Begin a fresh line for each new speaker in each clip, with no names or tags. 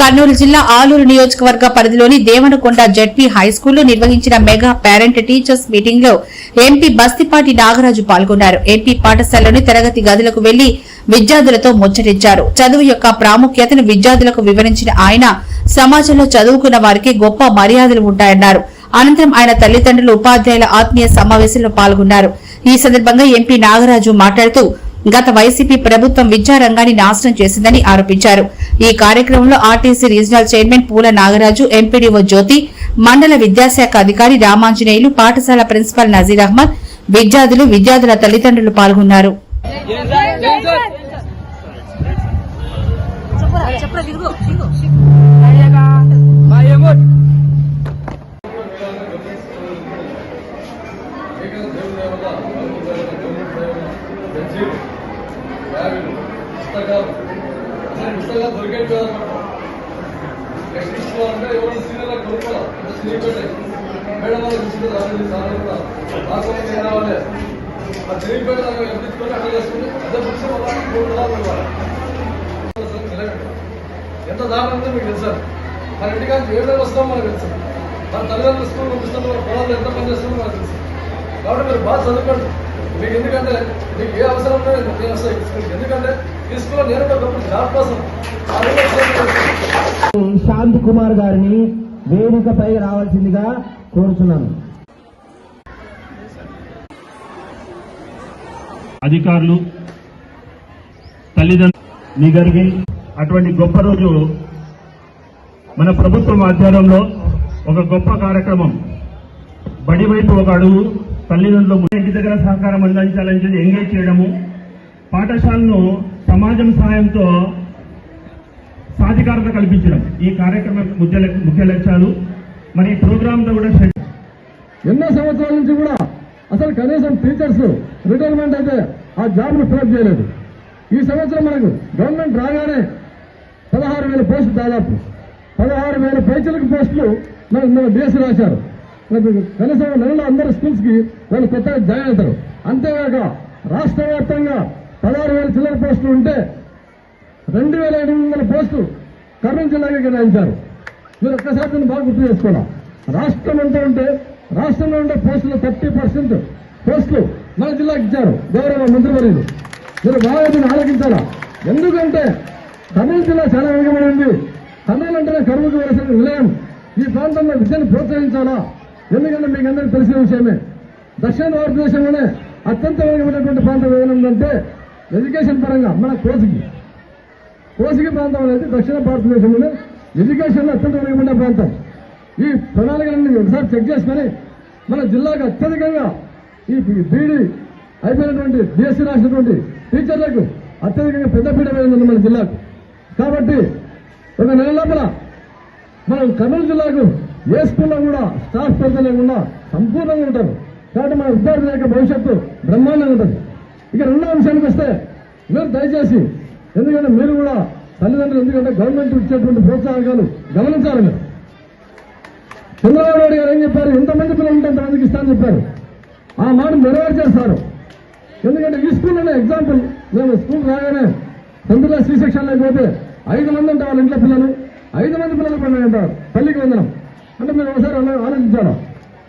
కర్నూలు జిల్లా ఆలూరు నియోజకవర్గ పరిధిలోని దేవనకొండ జడ్పీ హై స్కూల్లో నిర్వహించిన మెగా పేరెంట్ టీచర్స్ మీటింగ్లో ఎంపీ బస్తిపాటి నాగరాజు పాల్గొన్నారు. ఎంపీ పాఠశాలలోని తరగతి గదులకు వెళ్ళి విద్యార్థులతో ముచ్చటించారు. చదువు యొక్క ప్రాముఖ్యతను విద్యార్థులకు వివరించిన ఆయన సమాజంలో చదువుకున్న వారికి గొప్ప మర్యాదలు ఉంటాయన్నారు. అనంతరం ఆయన తల్లిదండ్రులు ఉపాధ్యాయుల ఆత్మీయ సమావేశంలో పాల్గొన్నారు. ఈ సందర్భంగా ఎంపీ నాగరాజు మాట్లాడుతూ గత వైసీపీ ప్రభుత్వం విద్యారంగాన్ని నాశనం చేసిందని ఆరోపించారు. ఈ కార్యక్రమంలో ఆర్టీసీ రీజనల్ చైర్మన్ పూల నాగరాజు ఎంపీడీఓ జ్యోతి మండల విద్యాశాఖ అధికారి రామాంజనేయులు పాఠశాల ప్రిన్సిపల్ నజీర్ అహ్మద్ విద్యార్థులు విద్యార్థుల తల్లిదండ్రులు పాల్గొన్నారు.
చెప్పరా తిరుగు తిరుగు
పుస్తకాలు అసలు పుస్తకాలు దొరికేది కాదు నెక్స్ట్ తీసుకోవాలంటే ఎవరు సీనియర్ కొనుక్కోవాలి సీనియర్ పెట్టే మేడం వాళ్ళు చూసుకుంటే రాలేదు సార్ కూడా రాకపోతే ఏం రావాలి ఆ సీనియర్ పెట్టే దాకా ఎప్పించుకొని అట్లా చేసుకుంటే అదే బుక్స్ వల్ల మూడు రూపాయలు ఇవ్వాలి అసలు నిలబెట్టాలి. ఎంత దారుణం ఉందో మీకు తెలుసా మన ఇంటికాంచి ఏ విధంగా వస్తామో మనకు తెలుసు మన తల్లిదండ్రులు స్కూల్ పంపిస్తాం మన పొలాలు ఎంత పని చేస్తామో మనకు తెలుసు కాబట్టి మీరు బాగా చదువుకోండి మీకు ఎందుకంటే మీకు ఏ అవసరం ఉందో నేను వస్తాయి స్కూల్కి ఎందుకంటే ఈ స్కూల్లో నేను కూడా గొప్ప జాబ్ కోసం.
శాంత్ కుమార్ గారిని వేదికపై రావాల్సిందిగా కోరుతున్నాను
అధికారులు తల్లిదండ్రులు మీ గారికి అటువంటి గొప్ప రోజు మన ప్రభుత్వం ఆధ్వర్యంలో ఒక గొప్ప కార్యక్రమం. బడి వైపు ఒక అడుగు తల్లిదండ్రులు ఇంటి దగ్గర సహకారం అందించాలని చెప్పి ఎంగేజ్ చేయడము పాఠశాలను సమాజం సహాయంతో సాధికారత కల్పించడం. ఈ కార్యక్రమం ముఖ్య ముఖ్య లక్ష్యాలు. మరి ఈ ప్రోగ్రాంతో కూడా
ఎన్నో సంవత్సరాల నుంచి కూడా అసలు కనీసం టీచర్స్ రిటైర్మెంట్ అయితే ఆ జాబ్ను ఫిలప్ చేయలేదు. ఈ సంవత్సరం మనకు గవర్నమెంట్ రాగానే పదహారు వేల పోస్టులు దాదాపు. పదహారు వేల పైచలకు పోస్టులు మన డిఎస్సీ రాశారు. కనీసం నెలలో అందరు స్కూల్స్కి వాళ్ళు కొత్తగా జాయిన్ అవుతారు. అంతేగాక రాష్ట్ర వ్యాప్తంగా పదహారు వేల చిల్లర పోస్టులు ఉంటే రెండు వేల ఐదు వందల పోస్టులు కర్నూలు జిల్లాకి కేటాయించారు. మీరు ఒక్కసారి దీన్ని బాగా గుర్తు చేసుకోవాలి. రాష్ట్రం ఎంత ఉంటే రాష్ట్రంలో ఉండే పోస్టులు థర్టీ పర్సెంట్ పోస్టులు మన జిల్లాకి ఇచ్చారు. గౌరవ మంత్రివర్యులు. మీరు బాగా దీన్ని ఆలోచించాలా? ఎందుకంటే కర్నూలు జిల్లా చాలా వెనుకబడింది కర్నూలు అంటేనే కరువుకు వలసిన నిలయం ఈ ప్రాంతంలో విద్యను ప్రోత్సహించాలా? ఎందుకంటే మీకు అందరికీ తెలిసిన విషయమే. దక్షిణ భారతదేశంలోనే అత్యంత వెనుకబడినటువంటి ప్రాంతం ఏదైనా ఎడ్యుకేషన్ పరంగా మన కోసుకి కోసిగి ప్రాంతం అనేది దక్షిణ భారతదేశంలోనే ఎడ్యుకేషన్ అత్యంత వెనుకబడిన ప్రాంతం. ఈ ప్రణాళికలన్నీ ఒకసారి చెక్ చేసుకుని మన జిల్లాకు అత్యధికంగా ఈ బీడీ అయిపోయినటువంటి బీఎస్సీ రాసినటువంటి టీచర్లకు అత్యధికంగా పెద్దపీట వేయింది మన జిల్లాకు. కాబట్టి ఒక నెల లోపల మనం కర్నూలు జిల్లాకు ఏ స్కూల్లో కూడా స్టాఫ్ కొరత లేకుండా సంపూర్ణంగా ఉంటారు. కాబట్టి మన విద్యార్థుల యొక్క భవిష్యత్తు బ్రహ్మాండంగా ఉంటుంది. ఇక రెండో అంశానికి వస్తే మీరు దయచేసి ఎందుకంటే మీరు కూడా తల్లిదండ్రులు ఎందుకంటే గవర్నమెంట్ ఇచ్చేటువంటి ప్రోత్సాహకాలు గమనించాలి మీరు. చంద్రబాబు నాయుడు గారు ఏం చెప్పారు? ఎంతమంది పిల్లలు ఉంటే అంతమందికి ఇస్తానని చెప్పారు. ఆ మాట నెరవేర్చేస్తారు ఎందుకంటే ఈ స్కూల్లోనే ఎగ్జాంపుల్ మేము స్కూల్ రాగానే టెన్త్ శ్రీ సెక్షన్ లేకపోతే ఐదు మంది ఉంటారు వాళ్ళ ఇంట్లో పిల్లలు. ఐదు మంది పిల్లలు పండుగ ఉంటారు తల్లికి వందనం. అంటే మీరు ఒకసారి అలా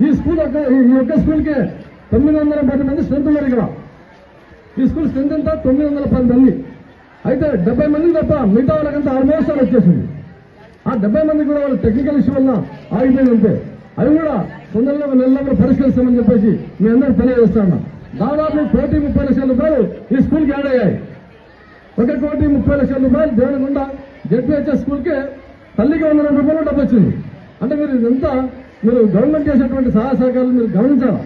ఈ స్కూల్ యొక్క ఈ యొక్క స్కూల్కి తొమ్మిది వందల పది మంది స్ట్రెంత్ ఉన్నారు ఇక్కడ. ఈ స్కూల్ స్ట్రెంత్ ఎంత? తొమ్మిది వందల పది మంది. అయితే డెబ్బై మంది తప్ప మిగతా వాళ్ళకంతా ఆల్మోస్ట్ వాళ్ళు వచ్చేసింది. ఆ డెబ్బై మంది కూడా వాళ్ళు టెక్నికల్ ఇష్యూ వల్ల ఆగిపోయింది అంతే. అవి కూడా తొందరలో నెలలో పరిష్కరిస్తామని చెప్పేసి మీ అందరూ తెలియజేస్తాను దాదాపు కోటి ముప్పై లక్షల రూపాయలు ఈ స్కూల్కి యాడ్ అయ్యాయి. ఒక కోటి ముప్పై లక్షల రూపాయలు దేవనగుండ జడ్పీహెచ్ఎస్ స్కూల్కి తల్లికి వందల రూపాయలు డబ్బు వచ్చింది. ఇదంతా మీరు గవర్నమెంట్ చేసినటువంటి సహాయ సహకారాలు మీరు గమనించాలి?